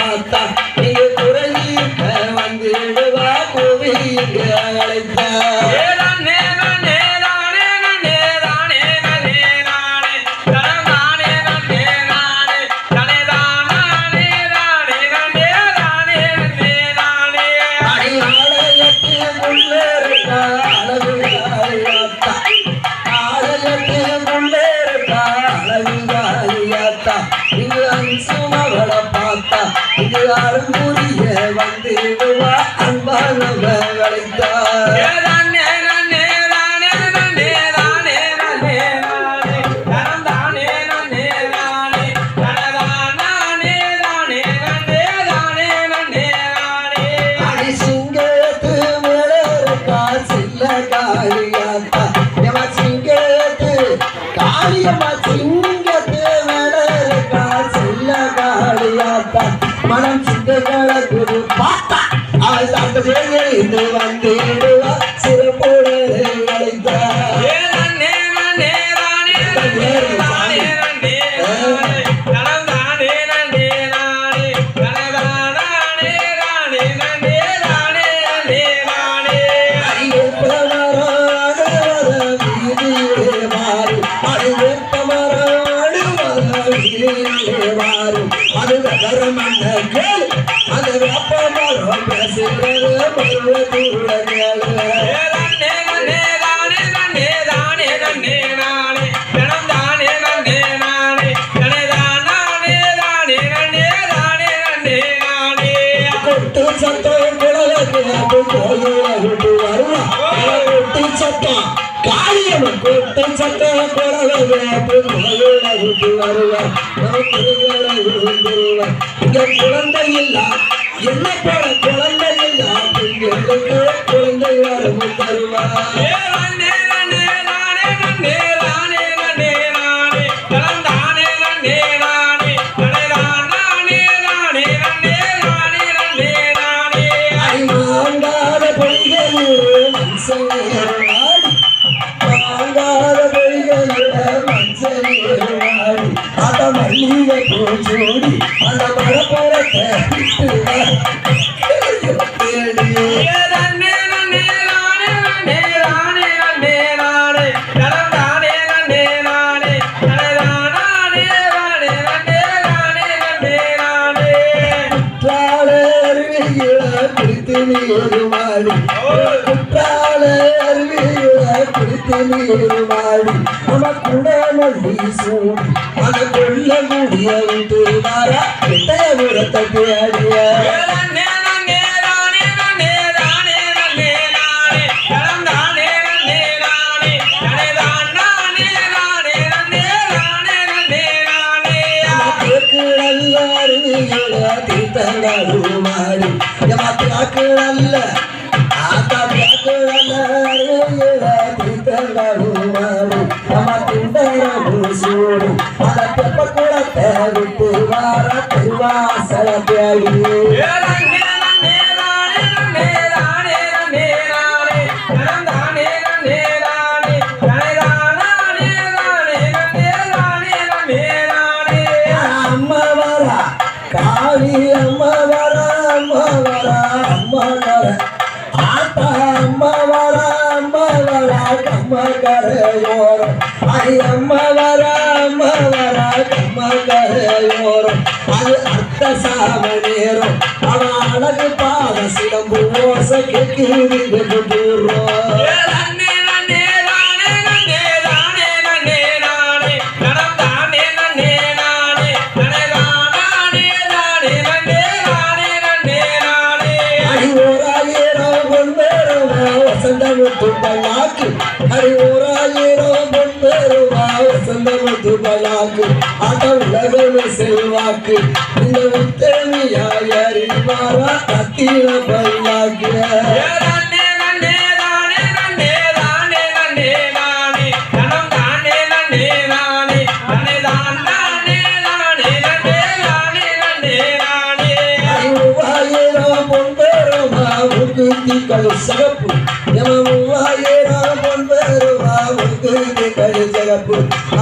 பார்த்தா அன்புரிய அருள்புரிய அன்பானவர் அழைத்தார் செய்து வந்திடுவா நமக்குகளை விரும்புவா இங்க குழந்தை இல்ல என்ன குழந்தை வரவு குளித்து நீருமாடி நம்ம குடமல்லி சூடி அந்த கொள்ள முடிய விட்டு வர திண்டரவு சூடு அந்த தெப்ப குளத்தை திருவாசல தேடி கரையோரம் அது அர்த்த சாம நேரம். அவன் அழகு பாத சிலம்பு ஓசை கேட்குது பல்லாக்கு ஆட்ட உலகமே செல்வாக்கு இந்த உத்தரமியாய் அறிவாரா கத்திர பல்லாக்கு மூவாயிரம் பொன்பேருவா முக்குத்திகள் சிறப்பு எம மூவாயிரம் பொன்பேருவா முக்குத்திகள் சிறப்பு அவ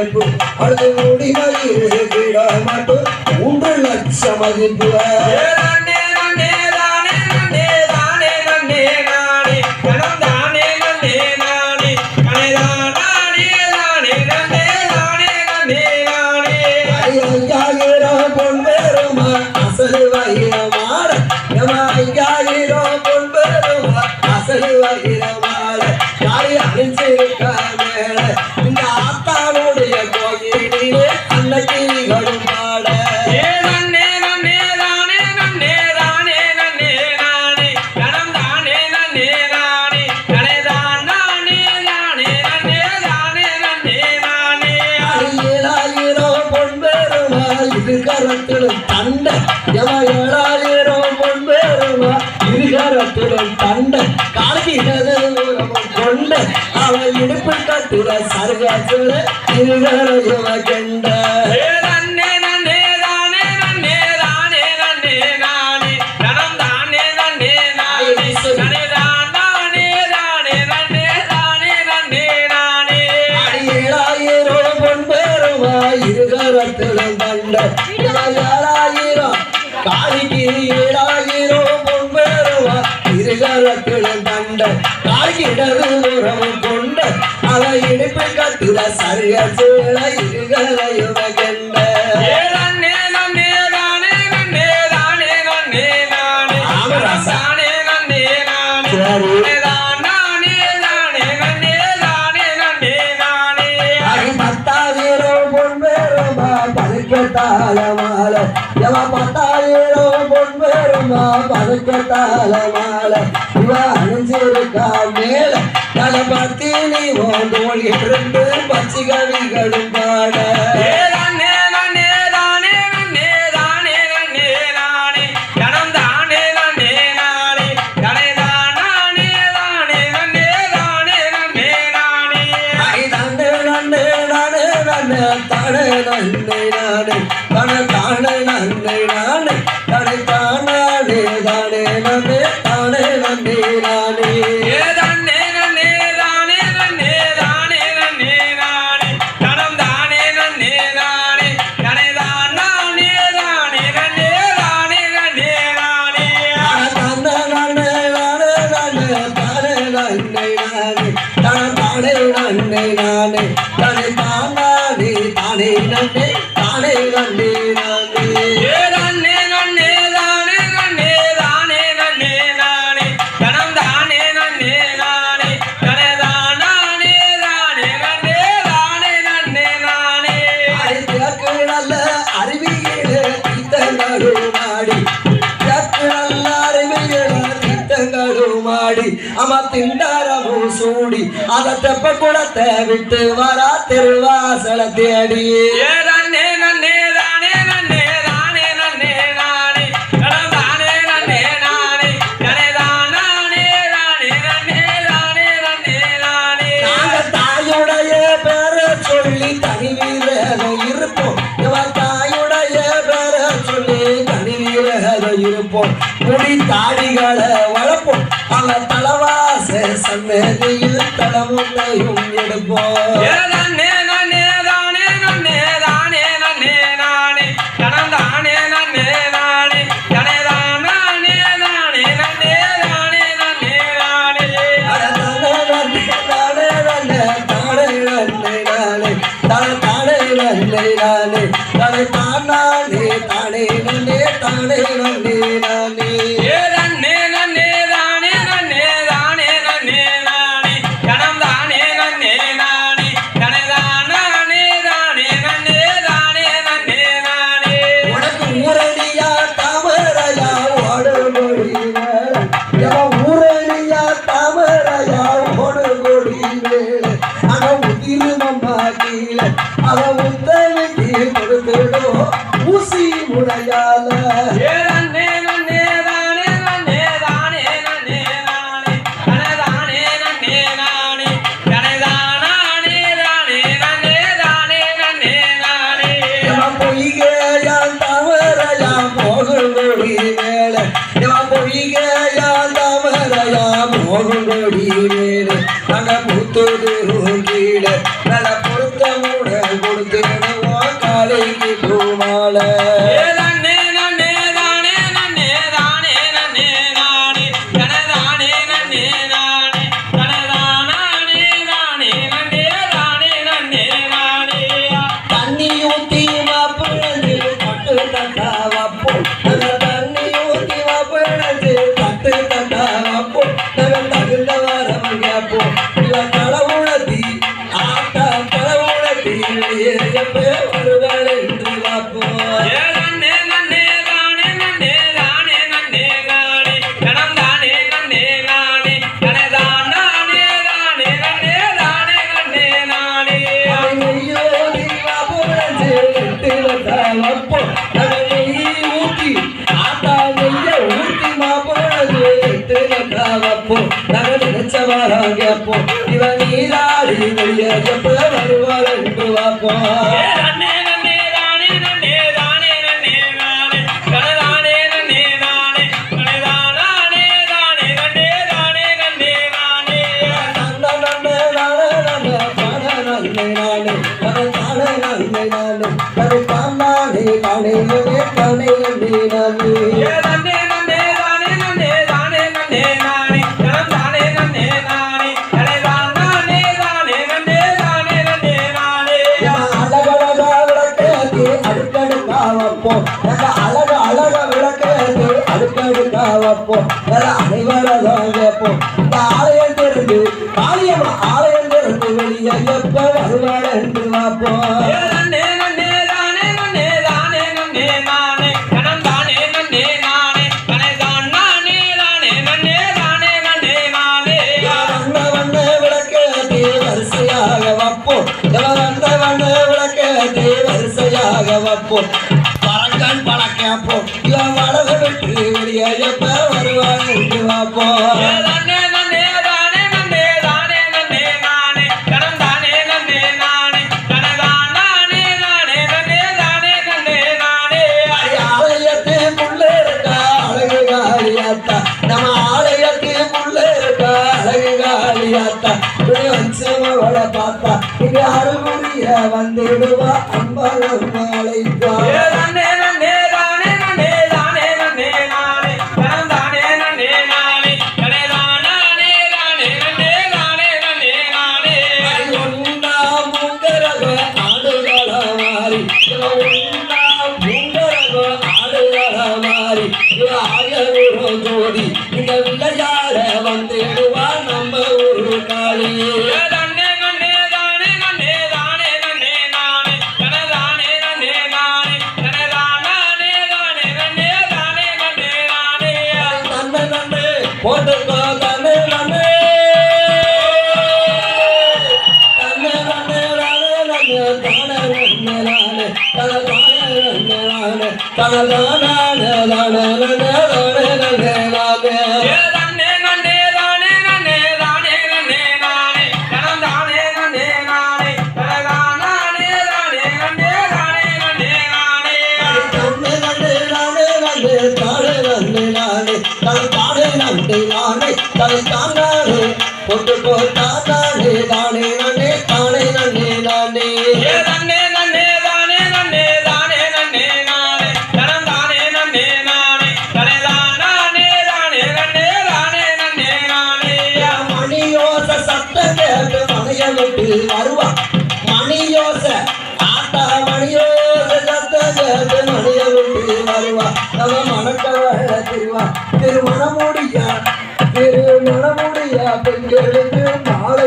முகமே வருகமைப்பு நொடி முடி மயிறு கிட மாட்டோம் மூன்றுள்ள மதிப்பு. இது தண்டை எவ ஏழாயிரம் பொன் பெருமா தண்டை காலகிடது கொண்ட அவள் இடுப்பு கட்டுற சர்வத்துல இருகரையுவ கண்ட. ஏழாயிரம் காலிக்கு ஏழாயிரம் பொன் பெருமா இரு கொண்ட அவ இடுப்பு கட்டுற சர்வத்துல இருகரையுவ கண்ட பத்தாயிரம் பொன் பெருமா பதுக்கத்தால மாலை எவ பத்தா பெருமா பதுக்கத்தால மாலை இவ அணிஞ்சிருக்கா மேல தலை பத்தி நீ ஓந்தோள் இருந்து பச்சை கவிகளும் பாட. நன்னே தானே தெப்ப குளத்தை விட்டு வரா திருவாசல தேடி நாங்க தாயுடைய பேரை சொல்லி தனி வீரக இருப்போம். இவன் தாயுடைய பேரை சொல்லி தனி வீரக இருப்போம். முடி தாடிகளை வளர்ப்போம். அவன் தலவாச சன்னதியில் தலமுன்னையும் எடுப்போம். அட உதிருமம்மா கீழே அத உத்தரவுக்கு கொடுத்துடும் ஊசி முறையால பொருத்தமுட கொடுத்துடுவோம் காலைக்கு பூமாலை. வாழ்ந்து காப்போம் வருவாரோ இவன் நீராடி வெளியே எப்ப வருவாரோ இப்ப வாப்போம் அழக விளக்கத்து அதுக்காக வைப்போம் அனைவரதான் கேட்போம் இந்த ஆலயம் திறந்து ஆலயம் ஆலயம் திறந்து வெளியே எப்போ வருவாள் என்று பார்ப்போம். வெளியப்ப வருவாங்க என்று பார்ப்போம் பார்த்தா இங்க அருள்மொழிய வந்துடுவா அம்பலம் அழைப்பா తన తన తన తన கொண்டு போய் தாத்தாடே தானே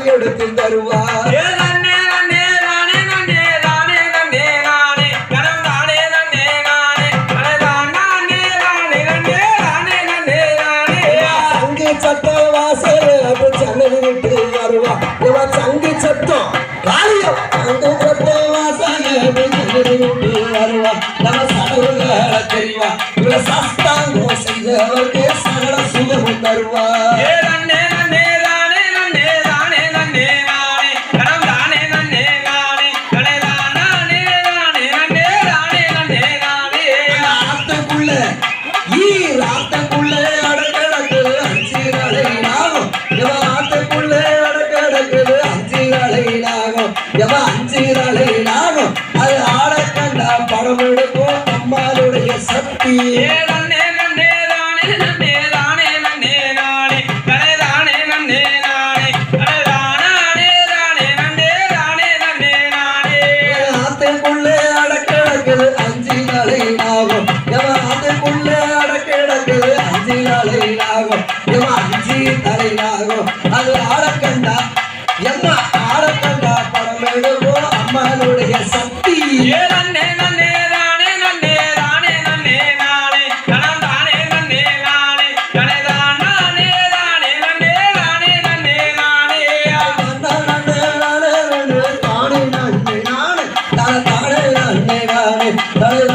எடுத்து தருவார். 誰よ